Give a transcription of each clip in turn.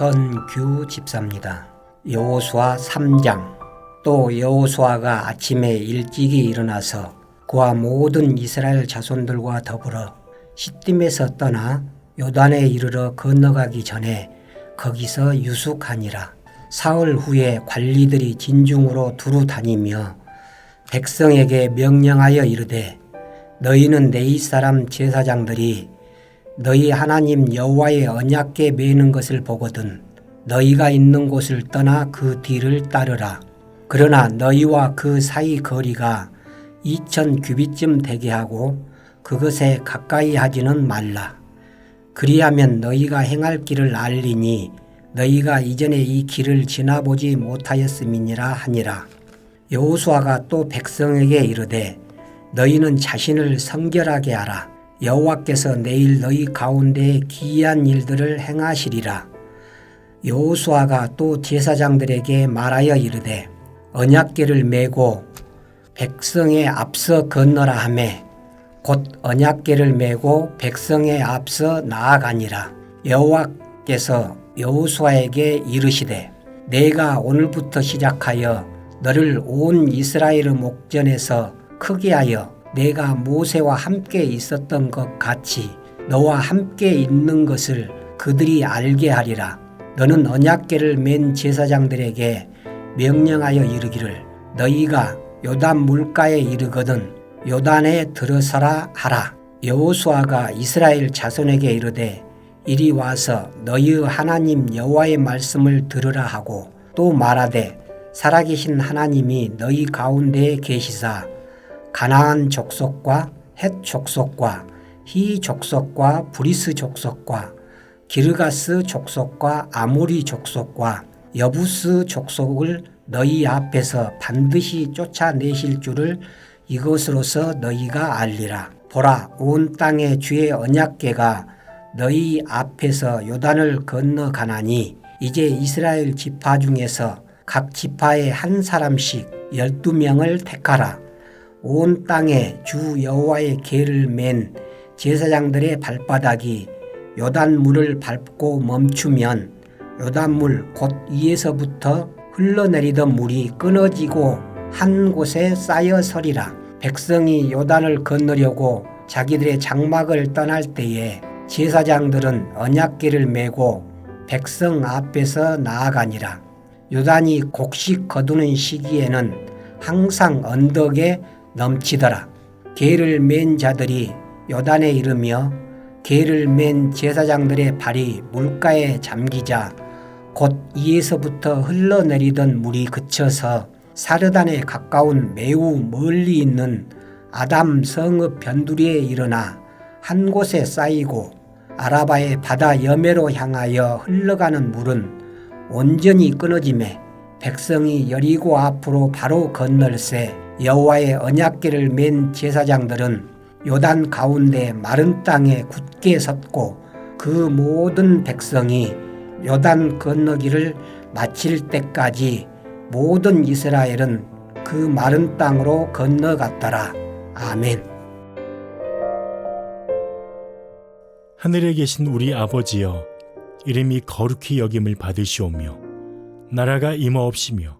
김선규 집사입니다. 여호수아 3장 또 여호수아가 아침에 일찍이 일어나서 그와 모든 이스라엘 자손들과 더불어 시딤에서 떠나 요단에 이르러 건너가기 전에 거기서 유숙하니라. 사흘 후에 관리들이 진중으로 두루 다니며 백성에게 명령하여 이르되 너희는 내 이사람 제사장들이 너희 하나님 여호와의 언약궤 매는 것을 보거든 너희가 있는 곳을 떠나 그 뒤를 따르라. 그러나 너희와 그 사이 거리가 이천 규빗쯤 되게 하고 그것에 가까이 하지는 말라. 그리하면 너희가 행할 길을 알리니 너희가 이전에 이 길을 지나보지 못하였음이니라 하니라. 여호수아가 또 백성에게 이르되 너희는 자신을 성결하게 하라. 여호와께서 내일 너희 가운데 기이한 일들을 행하시리라. 여호수아가 또 제사장들에게 말하여 이르되 언약궤를 메고 백성의 앞서 건너라 하매 곧 언약궤를 메고 백성의 앞서 나아가니라. 여호와께서 여호수아에게 이르시되 내가 오늘부터 시작하여 너를 온 이스라엘의 목전에서 크게 하여 내가 모세와 함께 있었던 것 같이 너와 함께 있는 것을 그들이 알게 하리라. 너는 언약궤를 맨 제사장들에게 명령하여 이르기를 너희가 요단 물가에 이르거든 요단에 들어서라 하라. 여호수아가 이스라엘 자손에게 이르되 이리 와서 너희의 하나님 여호와의 말씀을 들으라 하고 또 말하되 살아계신 하나님이 너희 가운데에 계시사 가나안 족속과 헷 족속과 히 족속과 브리스 족속과 기르가스 족속과 아모리 족속과 여부스 족속을 너희 앞에서 반드시 쫓아내실 줄을 이것으로서 너희가 알리라. 보라, 온 땅의 주의 언약궤가 너희 앞에서 요단을 건너가나니 이제 이스라엘 지파 중에서 각 지파에 한 사람씩 열두 명을 택하라. 온 땅에 주 여호와의 궤를 맨 제사장들의 발바닥이 요단물을 밟고 멈추면 요단물 곧 위에서부터 흘러내리던 물이 끊어지고 한 곳에 쌓여 서리라. 백성이 요단을 건너려고 자기들의 장막을 떠날 때에 제사장들은 언약궤를 메고 백성 앞에서 나아가니라. 요단이 곡식 거두는 시기에는 항상 언덕에 넘치더라. 개를 맨 자들이 요단에 이르며 개를 맨 제사장들의 발이 물가에 잠기자 곧 이에서부터 흘러내리던 물이 그쳐서 사르단에 가까운 매우 멀리 있는 아담 성읍 변두리에 일어나 한 곳에 쌓이고 아라바의 바다 여매로 향하여 흘러가는 물은 온전히 끊어짐에 백성이 여리고 앞으로 바로 건널새 여호와의 언약궤를 맨 제사장들은 요단 가운데 마른 땅에 굳게 섰고 그 모든 백성이 요단 건너기를 마칠 때까지 모든 이스라엘은 그 마른 땅으로 건너갔더라. 아멘. 하늘에 계신 우리 아버지여 이름이 거룩히 여김을 받으시오며 나라가 임하옵시며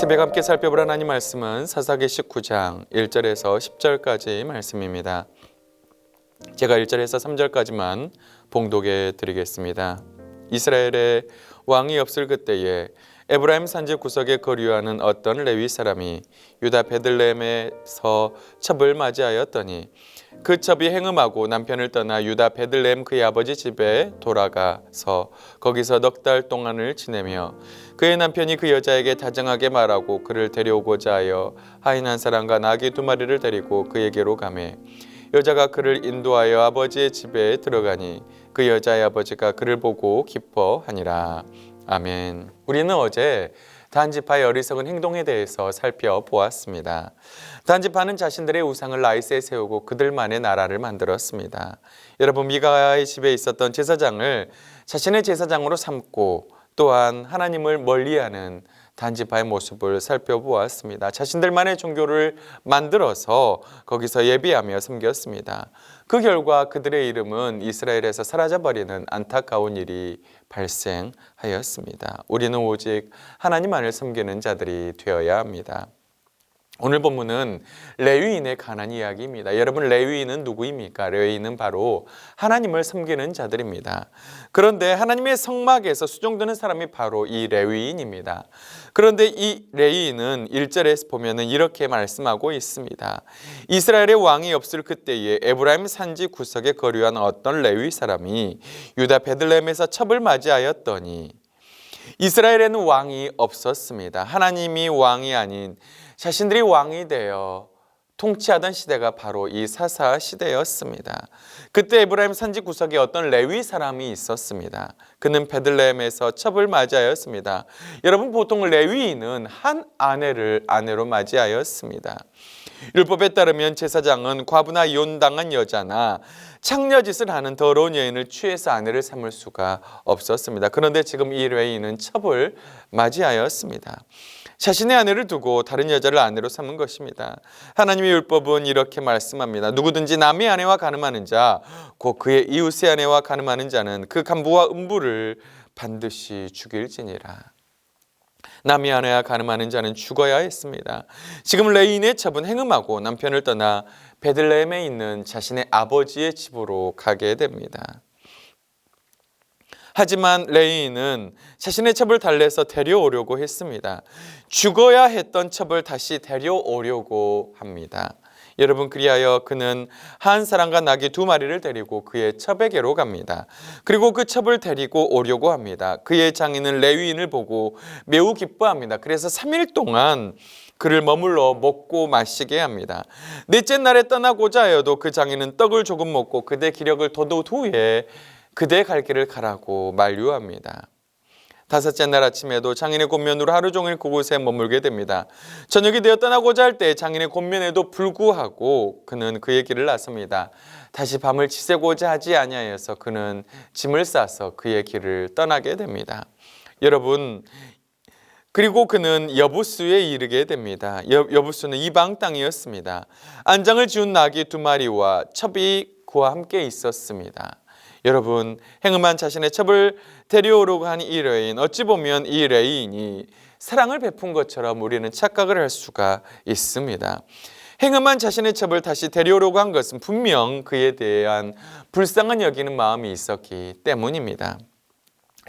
새벽 함께 살펴볼 하나님 말씀은 사사기 19장 1절에서 10절까지 말씀입니다. 제가 1절에서 3절까지만 봉독해 드리겠습니다. 이스라엘에 왕이 없을 그때에 에브라임 산지 구석에 거류하는 어떤 레위 사람이 유다 베들레헴에서 첩을 맞이하였더니 그 첩이 행음하고 남편을 떠나 유다 베들레헴 그의 아버지 집에 돌아가서 거기서 넉 달 동안을 지내며 그의 남편이 그 여자에게 다정하게 말하고 그를 데려오고자 하여 하인 한 사람과 나귀 두 마리를 데리고 그에게로 가매 여자가 그를 인도하여 아버지의 집에 들어가니 그 여자의 아버지가 그를 보고 기뻐하니라 아멘. 우리는 어제 단지파의 어리석은 행동에 대해서 살펴보았습니다. 단지파는 자신들의 우상을 라이스에 세우고 그들만의 나라를 만들었습니다. 여러분 미가의 집에 있었던 제사장을 자신의 제사장으로 삼고 또한 하나님을 멀리하는 단지파의 모습을 살펴보았습니다. 자신들만의 종교를 만들어서 거기서 예비하며 섬겼습니다. 그 결과 그들의 이름은 이스라엘에서 사라져버리는 안타까운 일이 발생하였습니다. 우리는 오직 하나님만을 섬기는 자들이 되어야 합니다. 오늘 본문은 레위인의 가난 이야기입니다. 여러분 레위인은 누구입니까? 레위인은 바로 하나님을 섬기는 자들입니다. 그런데 하나님의 성막에서 수종되는 사람이 바로 이 레위인입니다. 그런데 이 레위인은 1절에 보면은 이렇게 말씀하고 있습니다. 이스라엘의 왕이 없을 그때에 에브라임 산지 구석에 거류한 어떤 레위 사람이 유다 베들레헴에서 첩을 맞이하였더니 이스라엘에는 왕이 없었습니다. 하나님이 왕이 아닌 자신들이 왕이 되어 통치하던 시대가 바로 이 사사 시대였습니다. 그때 에브라임 산지 구석에 어떤 레위 사람이 있었습니다. 그는 베들레헴에서 첩을 맞이하였습니다. 여러분 보통 레위인은 한 아내를 아내로 맞이하였습니다. 율법에 따르면 제사장은 과부나 이혼당한 여자나 창녀짓을 하는 더러운 여인을 취해서 아내를 삼을 수가 없었습니다. 그런데 지금 이 레위인은 첩을 맞이하였습니다. 자신의 아내를 두고 다른 여자를 아내로 삼은 것입니다. 하나님의 율법은 이렇게 말씀합니다. 누구든지 남의 아내와 가늠하는 자, 곧 그의 이웃의 아내와 가늠하는 자는 그 간부와 음부를 반드시 죽일지니라. 남의 아내와 가늠하는 자는 죽어야 했습니다. 지금 레인의 첩은 행음하고 남편을 떠나 베들레헴에 있는 자신의 아버지의 집으로 가게 됩니다. 하지만 레이는 자신의 첩을 달래서 데려오려고 했습니다. 죽어야 했던 첩을 다시 데려오려고 합니다. 여러분 그리하여 그는 한 사람과 나귀 두 마리를 데리고 그의 첩에게로 갑니다. 그리고 그 첩을 데리고 오려고 합니다. 그의 장인은 레위인을 보고 매우 기뻐합니다. 그래서 3일 동안 그를 머물러 먹고 마시게 합니다. 넷째 날에 떠나고자 하여도 그 장인은 떡을 조금 먹고 그대 기력을 돋운 후에 그대의 갈 길을 가라고 만류합니다. 다섯째 날 아침에도 장인의 권면으로 하루 종일 그곳에 머물게 됩니다. 저녁이 되어 떠나고자 할 때 장인의 권면에도 불구하고 그는 그의 길을 나섭니다. 다시 밤을 지새고자 하지 아니하여서 그는 짐을 싸서 그의 길을 떠나게 됩니다. 여러분 그리고 그는 여부수에 이르게 됩니다. 여, 여부수는 이방 땅이었습니다. 안장을 지운 나귀 두 마리와 첩이 그와 함께 있었습니다. 여러분 행음한 자신의 첩을 데려오려고 한 이 레인 어찌 보면 이 레인이 사랑을 베푼 것처럼 우리는 착각을 할 수가 있습니다. 행음한 자신의 첩을 다시 데려오려고 한 것은 분명 그에 대한 불쌍한 여기는 마음이 있었기 때문입니다.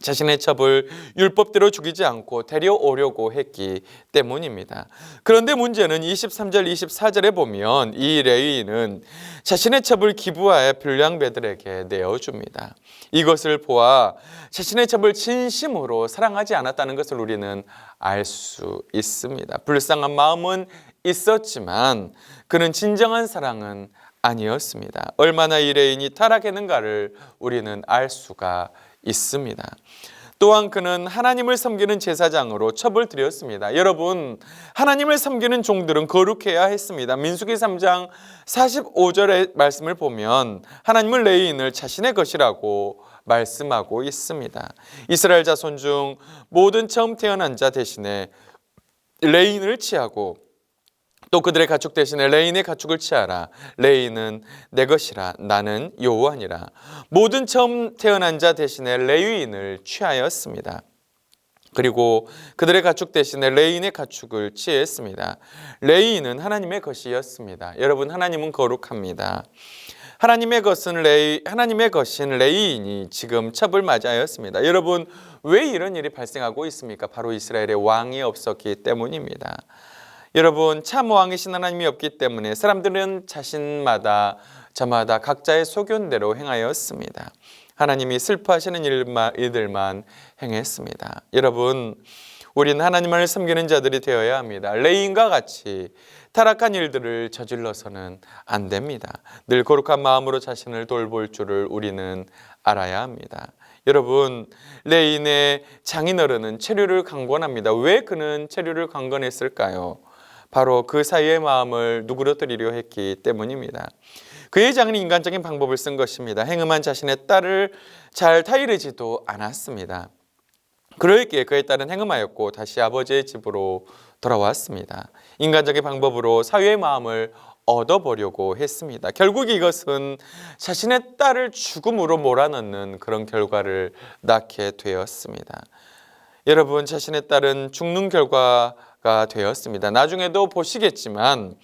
자신의 첩을 율법대로 죽이지 않고 데려오려고 했기 때문입니다. 그런데 문제는 23절, 24절에 보면 이 레위인은 자신의 첩을 기부하여 불량배들에게 내어줍니다. 이것을 보아 자신의 첩을 진심으로 사랑하지 않았다는 것을 우리는 알 수 있습니다. 불쌍한 마음은 있었지만 그는 진정한 사랑은 아니었습니다. 얼마나 이 레인이 타락했는가를 우리는 알 수가 있습니다. 또한 그는 하나님을 섬기는 제사장으로 첩을 드렸습니다. 여러분, 하나님을 섬기는 종들은 거룩해야 했습니다. 민수기 3장 45절의 말씀을 보면 하나님은 레인을 자신의 것이라고 말씀하고 있습니다. 이스라엘 자손 중 모든 처음 태어난 자 대신에 레인을 취하고 또 그들의 가축 대신에 레인의 가축을 취하라. 레인은 내 것이라. 나는 여호와니라. 모든 처음 태어난 자 대신에 레위인을 취하였습니다. 그리고 그들의 가축 대신에 레인의 가축을 취했습니다. 레인은 하나님의 것이었습니다. 여러분 하나님은 거룩합니다. 하나님의 것은 레이 하나님의 것인 레이인이 지금 첩을 맞이하였습니다. 여러분 왜 이런 일이 발생하고 있습니까? 바로 이스라엘의 왕이 없었기 때문입니다. 여러분 참 왕이신 하나님이 없기 때문에 사람들은 자신마다 저마다 각자의 소견대로 행하였습니다. 하나님이 슬퍼하시는 일만, 일들만 행했습니다. 여러분 우리는 하나님을 섬기는 자들이 되어야 합니다. 레인과 같이 타락한 일들을 저질러서는 안 됩니다. 늘 거룩한 마음으로 자신을 돌볼 줄을 우리는 알아야 합니다. 여러분 레인의 장인어른은 체류를 강권합니다. 왜 그는 체류를 강권했을까요? 바로 그 사이의 마음을 누그러뜨리려 했기 때문입니다. 그의 장은 인간적인 방법을 쓴 것입니다. 행음한 자신의 딸을 잘 타이르지도 않았습니다. 그러기에 그의 딸은 행음하였고 다시 아버지의 집으로 돌아왔습니다. 인간적인 방법으로 사회의 마음을 얻어보려고 했습니다. 결국 이것은 자신의 딸을 죽음으로 몰아넣는 그런 결과를 낳게 되었습니다. 여러분 자신의 딸은 죽는 결과 가 되었습니다. 나중에도 보시겠지만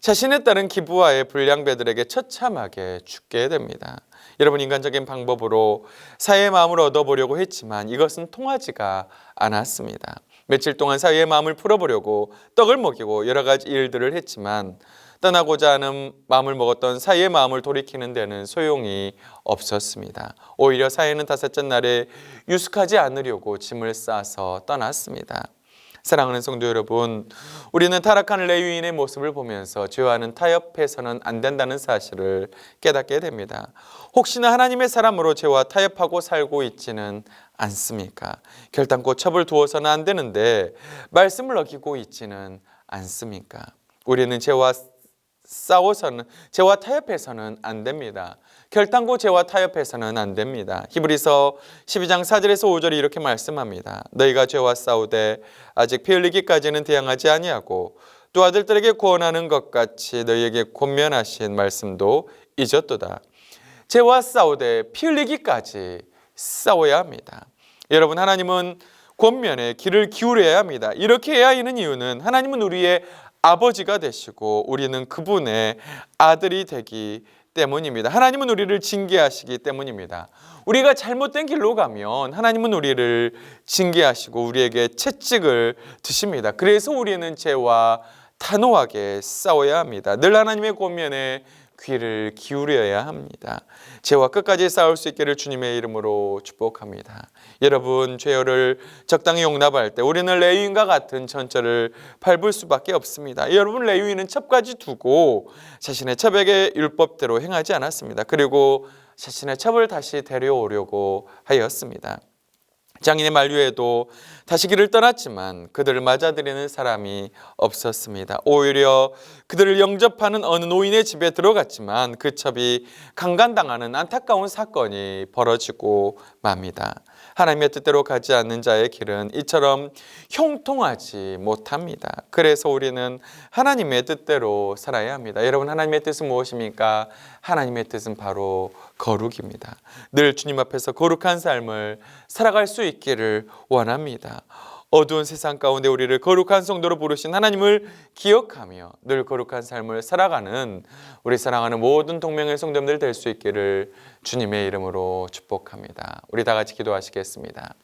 자신의 딸은 기부와의 불량배들에게 처참하게 죽게 됩니다. 여러분 인간적인 방법으로 사회의 마음을 얻어보려고 했지만 이것은 통하지가 않았습니다. 며칠 동안 사회의 마음을 풀어보려고 떡을 먹이고 여러 가지 일들을 했지만 떠나고자 하는 마음을 먹었던 사회의 마음을 돌이키는 데는 소용이 없었습니다. 오히려 사회는 다섯째 날에 유숙하지 않으려고 짐을 싸서 떠났습니다. 사랑하는 성도 여러분, 우리는 타락한 레위인의 모습을 보면서 죄와는 타협해서는 안 된다는 사실을 깨닫게 됩니다. 혹시나 하나님의 사람으로 죄와 타협하고 살고 있지는 않습니까? 결단코 첩을 두어서는 안 되는데 말씀을 어기고 있지는 않습니까? 우리는 죄와 싸워서는 죄와 타협해서는 안 됩니다. 결단코 죄와 타협해서는 안 됩니다. 히브리서 12장 4절에서 5절이 이렇게 말씀합니다. 너희가 죄와 싸우되 아직 피 흘리기까지는 대항하지 아니하고 또 아들들에게 구원하는 것 같이 너희에게 권면하신 말씀도 잊었도다. 죄와 싸우되 피 흘리기까지 싸워야 합니다. 여러분 하나님은 권면에 귀를 기울여야 합니다. 이렇게 해야 하는 이유는 하나님은 우리의 아버지가 되시고 우리는 그분의 아들이 되기 때문입니다. 하나님은 우리를 징계하시기 때문입니다. 우리가 잘못된 길로 가면 하나님은 우리를 징계하시고 우리에게 채찍을 드십니다. 그래서 우리는 죄와 단호하게 싸워야 합니다. 늘 하나님의 권면에 귀를 기울여야 합니다. 죄와 끝까지 싸울 수 있기를 주님의 이름으로 축복합니다. 여러분 죄를 적당히 용납할 때 우리는 레위인과 같은 전철을 밟을 수밖에 없습니다. 여러분 레위인은 첩까지 두고 자신의 첩에게 율법대로 행하지 않았습니다. 그리고 자신의 첩을 다시 데려오려고 하였습니다. 장인의 만류에도 다시 길을 떠났지만 그들을 맞아들이는 사람이 없었습니다. 오히려 그들을 영접하는 어느 노인의 집에 들어갔지만 그 첩이 강간당하는 안타까운 사건이 벌어지고 맙니다. 하나님의 뜻대로 가지 않는 자의 길은 이처럼 형통하지 못합니다. 그래서 우리는 하나님의 뜻대로 살아야 합니다. 여러분 하나님의 뜻은 무엇입니까? 하나님의 뜻은 바로 거룩입니다. 늘 주님 앞에서 거룩한 삶을 살아갈 수 있기를 원합니다. 어두운 세상 가운데 우리를 거룩한 성도로 부르신 하나님을 기억하며 늘 거룩한 삶을 살아가는 우리 사랑하는 모든 동명의 성도들 될 수 있기를 주님의 이름으로 축복합니다. 우리 다 같이 기도하시겠습니다.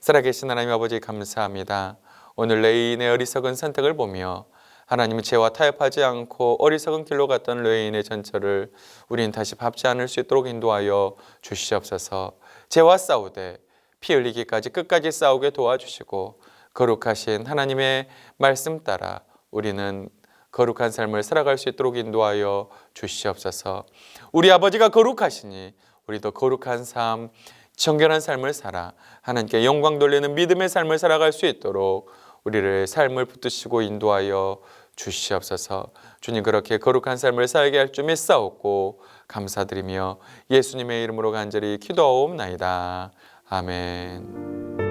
살아계신 하나님 아버지 감사합니다. 오늘 레인의 어리석은 선택을 보며 하나님은 죄와 타협하지 않고 어리석은 길로 갔던 레인의 전철을 우리는 다시 밟지 않을 수 있도록 인도하여 주시옵소서. 죄와 싸우되 피 흘리기까지 끝까지 싸우게 도와주시고 거룩하신 하나님의 말씀 따라 우리는 거룩한 삶을 살아갈 수 있도록 인도하여 주시옵소서. 우리 아버지가 거룩하시니 우리도 거룩한 삶, 정결한 삶을 살아 하나님께 영광 돌리는 믿음의 삶을 살아갈 수 있도록 우리를 삶을 붙드시고 인도하여 주시옵소서. 주님 그렇게 거룩한 삶을 살게 할 줄 믿사옵고 감사드리며 예수님의 이름으로 간절히 기도하옵나이다. 아멘.